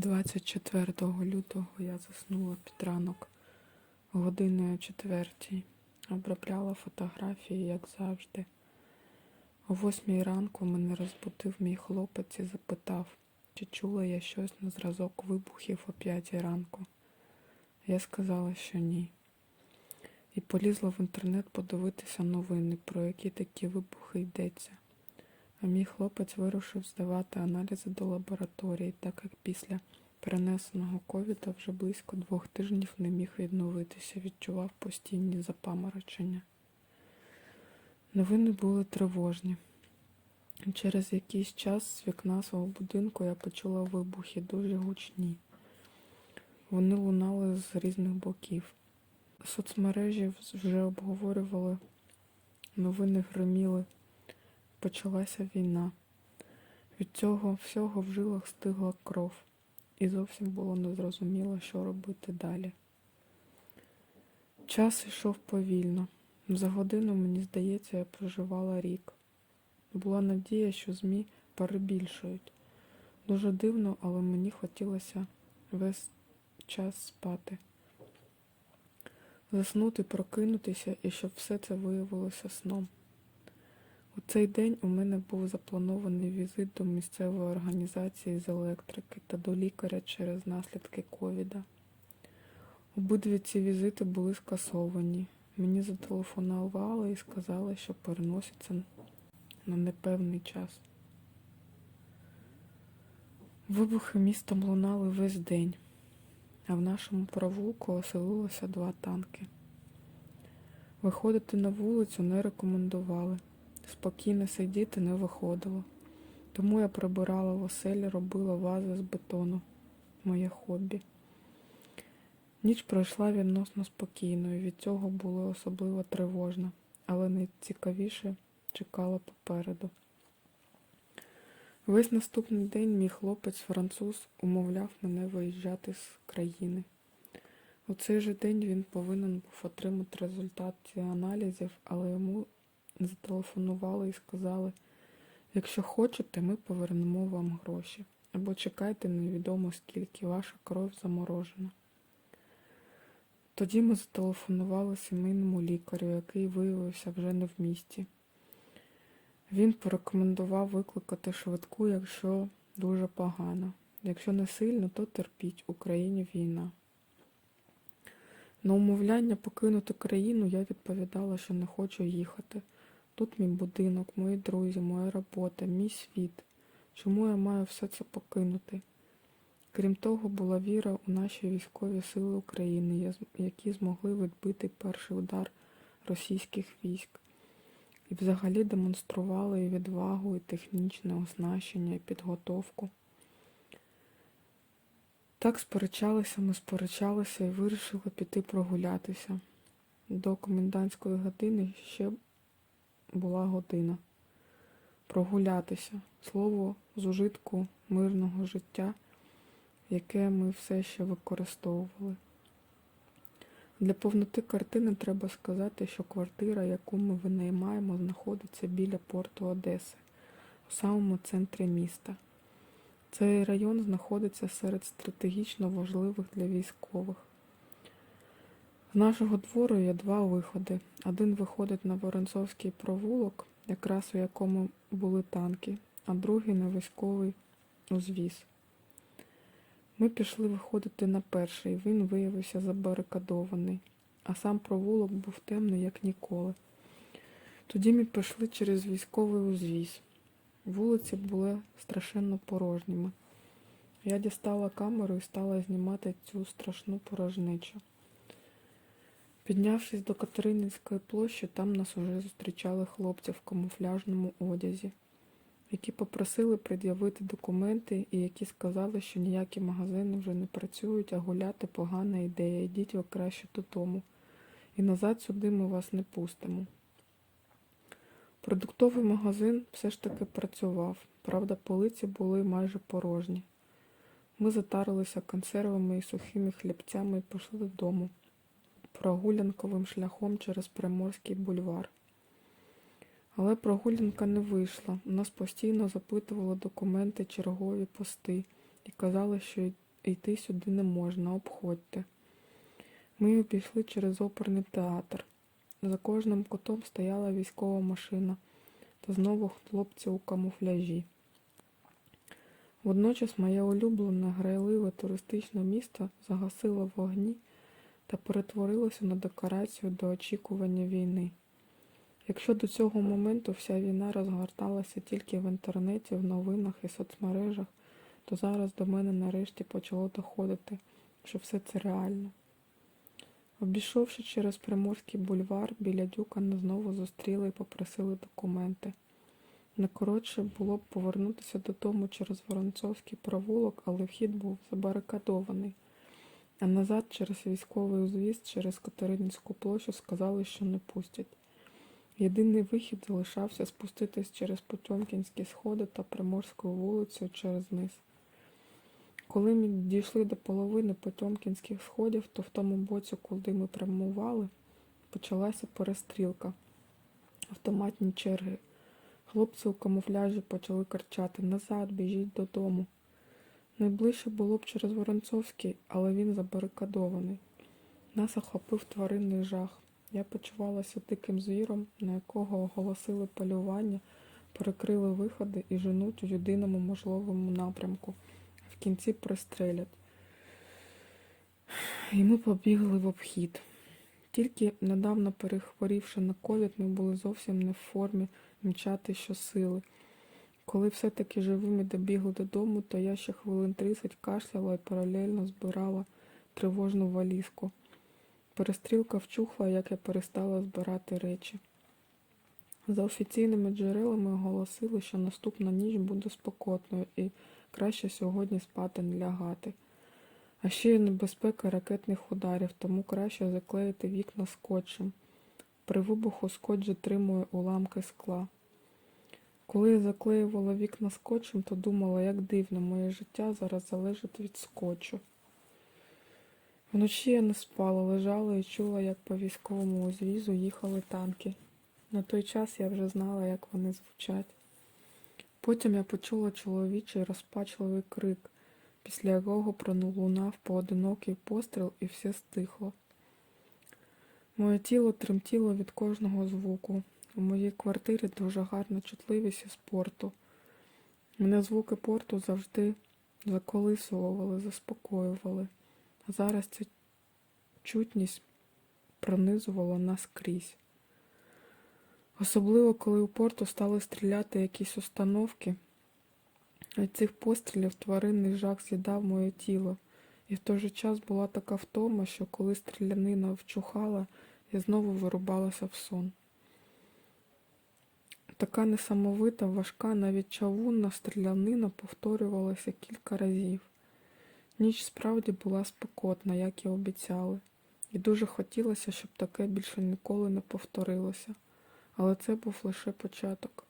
24 лютого я заснула під ранок годиною четвертій. Обробляла фотографії, як завжди. О восьмій ранку мене розбудив мій хлопець і запитав, чи чула я щось на зразок вибухів о п'ятій ранку. Я сказала, що ні. І полізла в інтернет подивитися новини, про які такі вибухи йдеться. А мій хлопець вирушив здавати аналізи до лабораторії, так як після перенесеного ковіда вже близько двох тижнів не міг відновитися, відчував постійні запаморочення. Новини були тривожні. Через якийсь час з вікна свого будинку я почула вибухи дуже гучні. Вони лунали з різних боків. Соцмережі вже обговорювали, новини гриміли. Почалася війна. Від цього всього в жилах стигла кров, і зовсім було незрозуміло, що робити далі. Час йшов повільно. За годину, мені здається, я проживала рік. Була надія, що ЗМІ перебільшують. Дуже дивно, але мені хотілося весь час спати. Заснути, прокинутися і щоб все це виявилося сном. У цей день у мене був запланований візит до місцевої організації з електрики та до лікаря через наслідки ковіда. Обидві ці візити були скасовані. Мені зателефонували і сказали, що переносяться на непевний час. Вибухи містом лунали весь день, а в нашому провулку оселилося два танки. Виходити на вулицю не рекомендували. Спокійно сидіти не виходило. Тому я прибирала в оселі, робила вази з бетону. Моє хобі. Ніч пройшла відносно спокійно, і від цього було особливо тривожно, але найцікавіше чекало попереду. Весь наступний день мій хлопець француз умовляв мене виїжджати з країни. У цей же день він повинен був отримати результати аналізів, але йому зателефонували і сказали, якщо хочете, ми повернемо вам гроші. Або чекайте невідомо скільки, ваша кров заморожена. Тоді ми зателефонували сімейному лікарю, який виявився вже не в місті. Він порекомендував викликати швидку, якщо дуже погано. Якщо не сильно, то терпіть, Україні війна. На умовляння покинути країну я відповідала, що не хочу їхати. Тут мій будинок, мої друзі, моя робота, мій світ. Чому я маю все це покинути? Крім того, була віра у наші військові сили України, які змогли відбити перший удар російських військ. І взагалі демонстрували і відвагу, і технічне оснащення, і підготовку. Так сперечалися, ми сперечалися і вирішили піти прогулятися. До комендантської години ще була година. Прогулятися слово з ужитку мирного життя, яке ми все ще використовували. Для повноти картини треба сказати, що квартира, яку ми винаймаємо, знаходиться біля порту Одеси, у самому центрі міста. Цей район знаходиться серед стратегічно важливих для військових. З нашого двору є два виходи. Один виходить на Воронцовський провулок, якраз у якому були танки, а другий на військовий узвіз. Ми пішли виходити на перший, він виявився забарикадований, а сам провулок був темний, як ніколи. Тоді ми пішли через військовий узвіз. Вулиці були страшенно порожніми. Я дістала камеру і стала знімати цю страшну порожничу. Піднявшись до Катерининської площі, там нас уже зустрічали хлопці в камуфляжному одязі, які попросили пред'явити документи і які сказали, що ніякі магазини вже не працюють, а гуляти погана ідея. Йдіть ви краще додому. І назад сюди ми вас не пустимо. Продуктовий магазин все ж таки працював, правда, полиці були майже порожні. Ми затарилися консервами і сухими хлібцями і пішли додому прогулянковим шляхом через Приморський бульвар. Але прогулянка не вийшла. Нас постійно запитували документи чергові пости і казали, що йти сюди не можна, обходьте. Ми обійшли через оперний театр. За кожним кутом стояла військова машина та знову хлопці у камуфляжі. Водночас моє улюблене грайливе туристичне місто загасило вогні та перетворилося на декорацію до очікування війни. Якщо до цього моменту вся війна розгорталася тільки в інтернеті, в новинах і соцмережах, то зараз до мене нарешті почало доходити, що все це реально. Обійшовши через Приморський бульвар, біля Дюкана знову зустріли і попросили документи. Найкоротше було б повернутися додому через Воронцовський провулок, але вхід був забарикадований. А назад через військовий узвіз, через Катеринівську площу сказали, що не пустять. Єдиний вихід залишався спуститись через Потьомкінські сходи та Приморською вулицею через низ. Коли ми дійшли до половини Потьомкінських сходів, то в тому боці, куди ми прямували, почалася перестрілка. Автоматні черги. Хлопці у камуфляжі почали кричати Назад, біжіть додому. Найближче було б через Воронцовський, але він забарикадований. Нас охопив тваринний жах. Я почувалася диким звіром, на якого оголосили полювання, перекрили виходи і женуть у єдиному можливому напрямку. В кінці пристрелять. І ми побігли в обхід. Тільки недавно перехворівши на ковід, ми були зовсім не в формі мчати щосили. Коли все-таки живими добігли додому, то я ще хвилин 30 кашляла і паралельно збирала тривожну валізку. Перестрілка вчухла, як я перестала збирати речі. За офіційними джерелами оголосили, що наступна ніч буде спокотною і краще сьогодні спати не лягати. А ще є небезпека ракетних ударів, тому краще заклеїти вікна скотчем. При вибуху скотч затримує уламки скла. Коли я заклеювала вікна скотчем, то думала, як дивно, моє життя зараз залежить від скотчу. Вночі я не спала, лежала і чула, як по військовому узвізу їхали танки. На той час я вже знала, як вони звучать. Потім я почула чоловічий розпачливий крик, після якого пролунав поодинокий постріл і все стихло. Моє тіло тремтіло від кожного звуку. У моїй квартирі дуже гарна чутливість із порту. Мене звуки порту завжди заколисували, заспокоювали. А зараз ця чутність пронизувала нас крізь. Особливо, коли у порту стали стріляти якісь установки. Від цих пострілів тваринний жах з'їдав моє тіло, і в той же час була така втома, що коли стрілянина вчухала, я знову вирубалася в сон. Така несамовита, важка, навіть чавунна стрілянина повторювалася кілька разів. Ніч справді була спекотна, як і обіцяли, і дуже хотілося, щоб таке більше ніколи не повторилося, але це був лише початок.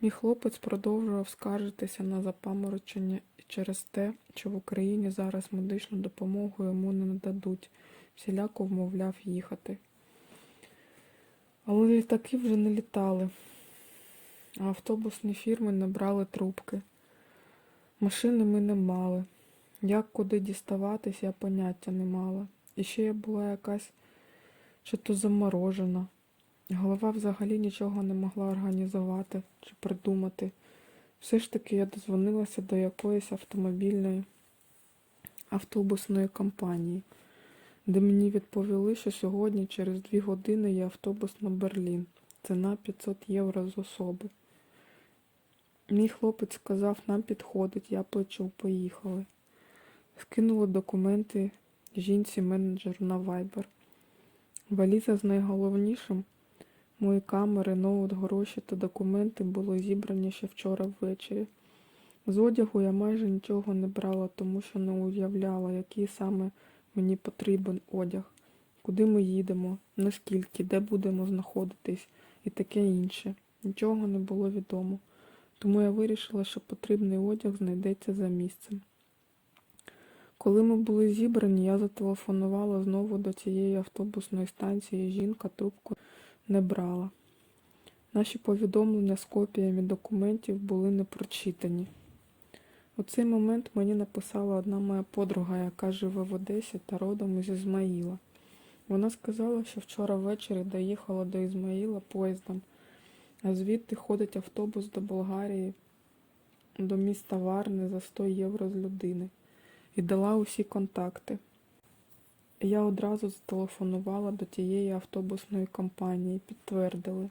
Мій хлопець продовжував скаржитися на запаморочення через те, що в Україні зараз медичну допомогу йому не нададуть, всіляко вмовляв їхати. Але літаки вже не літали, автобусні фірми не брали трубки. Машини ми не мали. Як куди діставатись, я поняття не мала. І ще я була якась чи то заморожена. Голова взагалі нічого не могла організувати чи придумати. Все ж таки я дозвонилася до якоїсь автомобільної автобусної компанії, де мені відповіли, що сьогодні через дві години є автобус на Берлін. Ціна 500 євро з особи. Мій хлопець сказав, нам підходить, я плачу, поїхали. Скинула документи жінці-менеджеру на Viber. Валіза з найголовнішим мої камери, ноут, гроші та документи були зібрані ще вчора ввечері. З одягу я майже нічого не брала, тому що не уявляла, який саме мені потрібен одяг, куди ми їдемо, наскільки, де будемо знаходитись і таке інше. Нічого не було відомо. Тому я вирішила, що потрібний одяг знайдеться за місцем. Коли ми були зібрані, я зателефонувала знову до цієї автобусної станції. Жінка трубку не брала. Наші повідомлення з копіями документів були не прочитані. У цей момент мені написала одна моя подруга, яка живе в Одесі та родом із Ізмаїла. Вона сказала, що вчора ввечері доїхала до Ізмаїла поїздом, звідти ходить автобус до Болгарії, до міста Варни за 100 євро з людини і дала усі контакти. Я одразу зателефонувала до тієї автобусної компанії, підтвердили.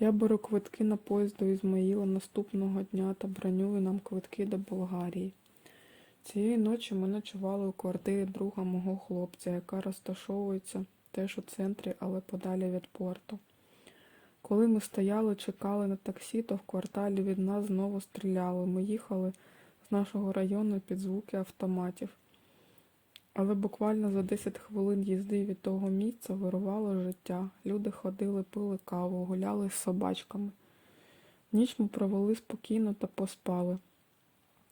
Я беру квитки на поїзд до Ізмаїла наступного дня та бронюю нам квитки до Болгарії. Цієї ночі ми ночували у квартирі друга мого хлопця, яка розташовується теж у центрі, але подалі від порту. Коли ми стояли, чекали на таксі, то в кварталі від нас знову стріляли. Ми їхали з нашого району під звуки автоматів. Але буквально за 10 хвилин їзди від того місця вирувало життя. Люди ходили, пили каву, гуляли з собачками. Ніч ми провели спокійно та поспали.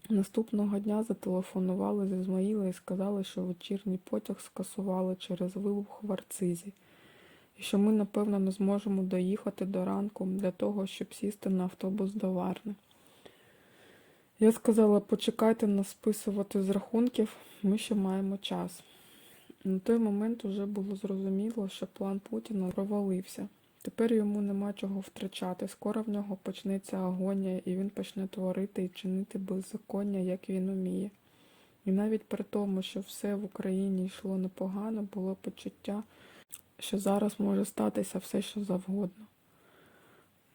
Наступного дня зателефонували з Ізмаїла і сказали, що вечірній потяг скасували через вибух в Арцизі, що ми, напевно, не зможемо доїхати до ранку для того, щоб сісти на автобус до Варни. Я сказала, почекайте нас списувати з рахунків, ми ще маємо час. На той момент уже було зрозуміло, що план Путіна провалився. Тепер йому нема чого втрачати. Скоро в нього почнеться агонія, і він почне творити і чинити беззаконня, як він уміє. І навіть при тому, що все в Україні йшло непогано, було почуття, що зараз може статися все, що завгодно.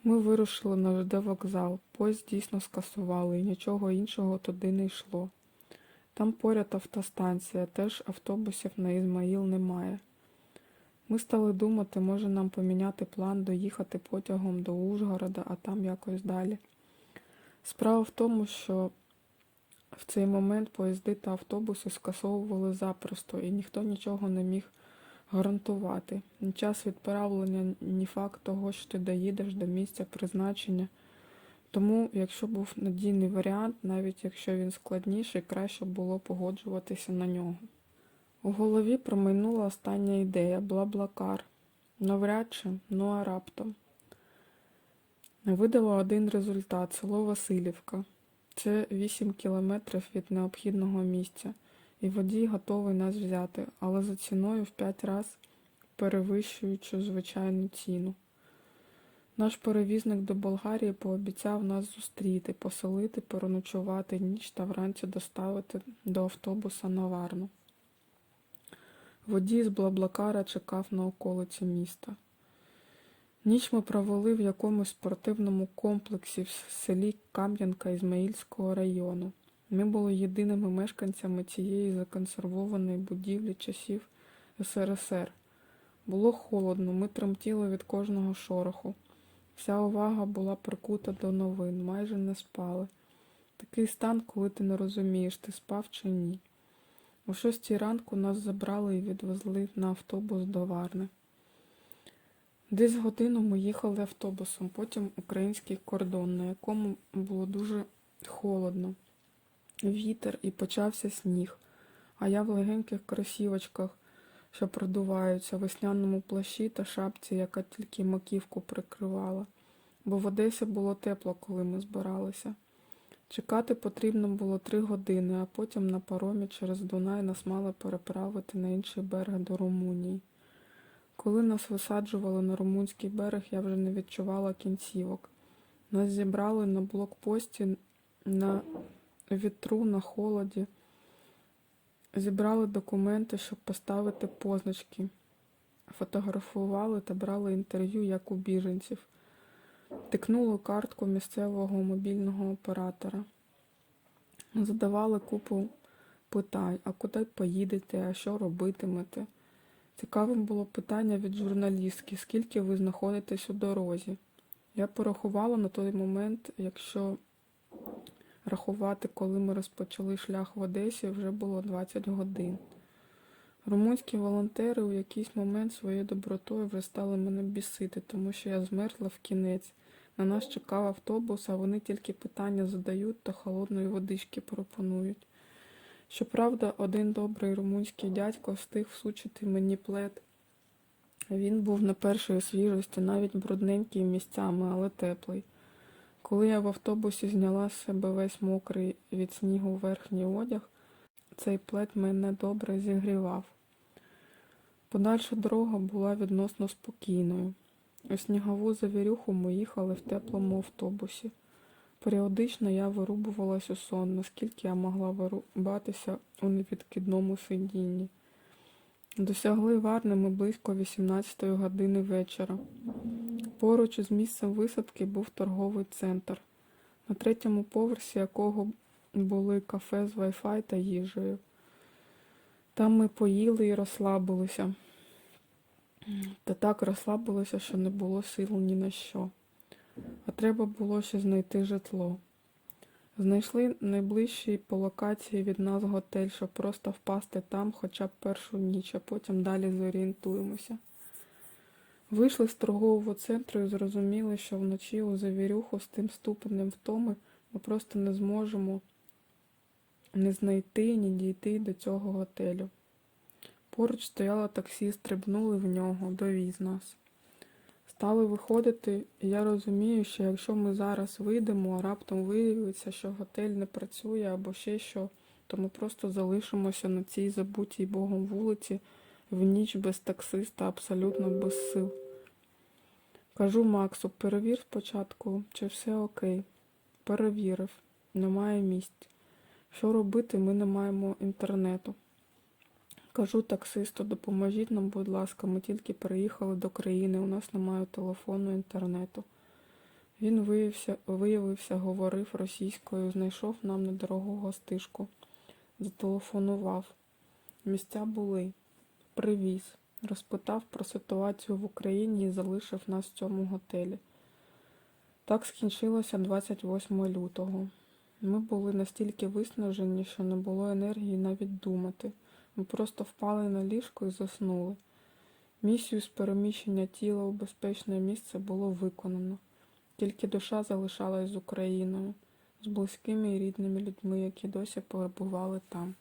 Ми вирушили на ЖД вокзал. Поїзд дійсно скасували, і нічого іншого туди не йшло. Там поряд автостанція, теж автобусів на Ізмаїл немає. Ми стали думати, може нам поміняти план доїхати потягом до Ужгорода, а там якось далі. Справа в тому, що в цей момент поїзди та автобуси скасовували запросто, і ніхто нічого не міг гарантувати. Ні час відправлення, ні факт того, що ти доїдеш до місця призначення. Тому, якщо був надійний варіант, навіть якщо він складніший, краще було погоджуватися на нього. У голові промайнула остання ідея Блаблакар. Навряд чи, ну а раптом. Видала один результат село Васильівка. Це 8 кілометрів від необхідного місця, і водій готовий нас взяти, але за ціною в 5 разів перевищуючи звичайну ціну. Наш перевізник до Болгарії пообіцяв нас зустріти, поселити, переночувати ніч та вранці доставити до автобуса на Варну. Водій з Блаблакара чекав на околиці міста. Ніч ми провели в якомусь спортивному комплексі в селі Кам'янка Ізмаїльського району. Ми були єдиними мешканцями цієї законсервованої будівлі часів СРСР. Було холодно, ми тремтіли від кожного шороху. Вся увага була прикута до новин, майже не спали. Такий стан, коли ти не розумієш, ти спав чи ні. О шостій ранку нас забрали і відвезли на автобус до Варни. Десь годину ми їхали автобусом, потім український кордон, на якому було дуже холодно, вітер і почався сніг, а я в легеньких кросівочках, що продуваються, весняному плащі та шапці, яка тільки маківку прикривала, бо в Одесі було тепло, коли ми збиралися. Чекати потрібно було три години, а потім на паромі через Дунай нас мали переправити на інший берег до Румунії. Коли нас висаджували на румунський берег, я вже не відчувала кінцівок. Нас зібрали на блокпості на вітру, на холоді. Зібрали документи, щоб поставити позначки. Фотографували та брали інтерв'ю як у біженців. Тикнули картку місцевого мобільного оператора. Задавали купу питань, а куди поїдете, а що робитимете. Цікавим було питання від журналістки, скільки ви знаходитесь у дорозі. Я порахувала на той момент, якщо рахувати, коли ми розпочали шлях в Одесі, вже було 20 годин. Румунські волонтери у якийсь момент своєю добротою вже стали мене бісити, тому що я змерзла в кінець. На нас чекав автобус, а вони тільки питання задають та холодної водички пропонують. Щоправда, один добрий румунський дядько встиг всучити мені плед. Він був не першої свіжості, навіть брудненький місцями, але теплий. Коли я в автобусі зняла з себе весь мокрий від снігу верхній одяг, цей плед мене добре зігрівав. Подальша дорога була відносно спокійною. У снігову завірюху ми їхали в теплому автобусі. Періодично я вирубувалась у сон, наскільки я могла вирубатися у невідкидному сидінні. Досягли Варни ми близько 18 години вечора. Поруч із місцем висадки був торговий центр, на третьому поверсі якого були кафе з Wi-Fi та їжею. Там ми поїли і розслабилися. Та так розслабилися, що не було сил ні на що. А треба було ще знайти житло. Знайшли найближчий по локації від нас готель, щоб просто впасти там хоча б першу ніч, а потім далі зорієнтуємося. Вийшли з торгового центру і зрозуміли, що вночі у завірюху з тим ступенем втоми ми просто не зможемо не знайти, ні дійти до цього готелю. Поруч стояло таксі, стрибнули в нього, довіз нас. Стали виходити, і я розумію, що якщо ми зараз вийдемо, а раптом виявиться, що готель не працює або ще що, то ми просто залишимося на цій забутій Богом вулиці в ніч без таксиста, абсолютно без сил. Кажу Максу, перевір спочатку, чи все окей. Перевірив, немає місць. Що робити, ми не маємо інтернету. Кажу таксисту, допоможіть нам, будь ласка, ми тільки переїхали до країни, у нас немає телефону, інтернету. Він виявився, виявився, говорив російською, знайшов нам недорогу гостишку, зателефонував. Місця були, привіз, розпитав про ситуацію в Україні і залишив нас в цьому готелі. Так скінчилося 28 лютого. Ми були настільки виснажені, що не було енергії навіть думати. Ми просто впали на ліжко і заснули. Місію з переміщення тіла у безпечне місце було виконано. Тільки душа залишалась з Україною, з близькими і рідними людьми, які досі перебували там.